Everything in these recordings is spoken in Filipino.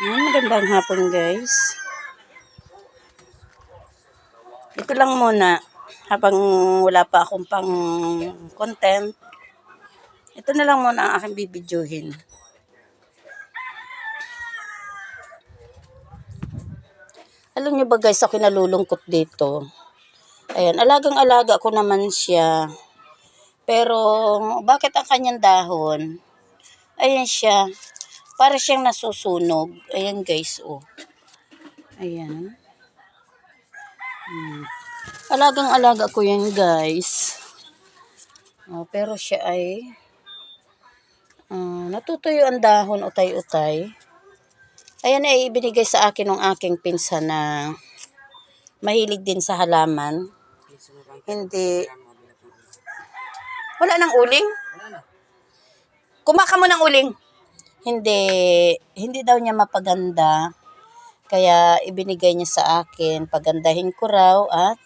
Ayan, magandang hapon guys. Ito lang muna. Habang wala pa akong pang content. Ito na lang muna ang aking bibidyohin. Alam niyo ba guys, ako nalulungkot dito. Ayan, alagang-alaga ko naman siya. Pero, bakit ang kanyang dahon? Ayan siya. Para siyang nasusunog. Ayan guys, oh. Ayan. Hmm. Alagang-alaga ko yan guys. Oh, pero siya ay ah, natutuyo ang dahon utay-utay. Ayan ay ibinigay sa akin ng aking pinsan na mahilig din sa halaman. Hindi. Wala nang uling? Kumaka mo ng uling. Hindi, hindi daw niya mapaganda. Kaya ibinigay niya sa akin, pagandahin ko raw at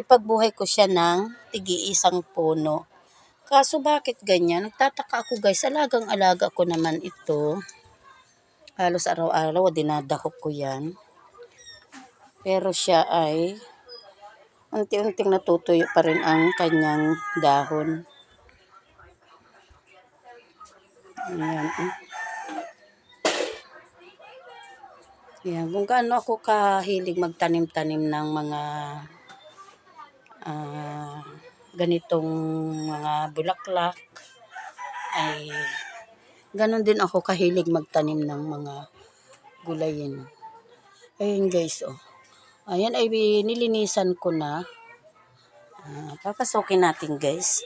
ipagbuhay ko siya ng tigi-isang puno. Kaso bakit ganyan? Nagtataka ako guys, alagang-alaga ko naman ito. Halos araw-araw dinadahok ko yan. Pero siya ay unti-unting natutuyo pa rin ang kanyang dahon. Ayan. eh. Ayan. Kung gaano ako kahilig magtanim-tanim ng mga ah, ganitong mga bulaklak ay ganon din ako kahilig magtanim ng mga gulayin. Ayun guys, oh. Ayan ay nilinisan ko na. Ah, papasukin natin guys.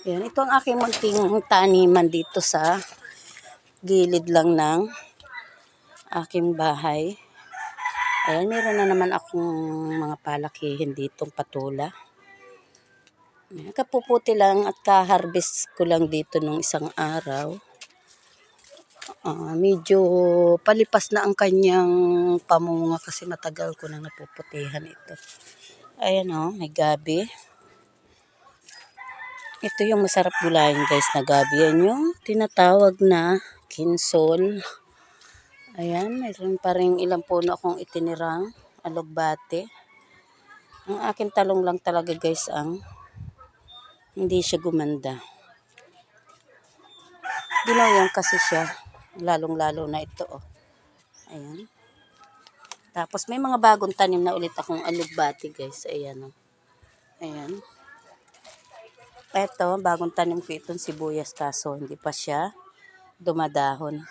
Ayan, ito ang aking munting taniman dito sa gilid lang ng aking bahay. Ayan, meron na naman akong mga palakihin ditong patula. Ayan, kapuputi lang at ka-harvest ko lang dito nung isang araw. Ah, medyo palipas na ang kanyang pamunga kasi matagal ko nang napuputihan ito. Ayan o, may gabi. Ito yung masarap gulayin guys na gabi. Yan yung tinatawag na kinsol. Ayan, mayroon pa rin ilang puno akong itinirang alugbate. Ang akin talong lang talaga guys ang hindi siya gumanda. Ginawa kasi siya. Lalong-lalo na ito. Oh. Ayan. Tapos may mga bagong tanim na ulit akong alugbati guys. Ayan. Oh. Ayan. Ito, bagong tanim ko itong sibuyas kaso hindi pa siya dumadahon.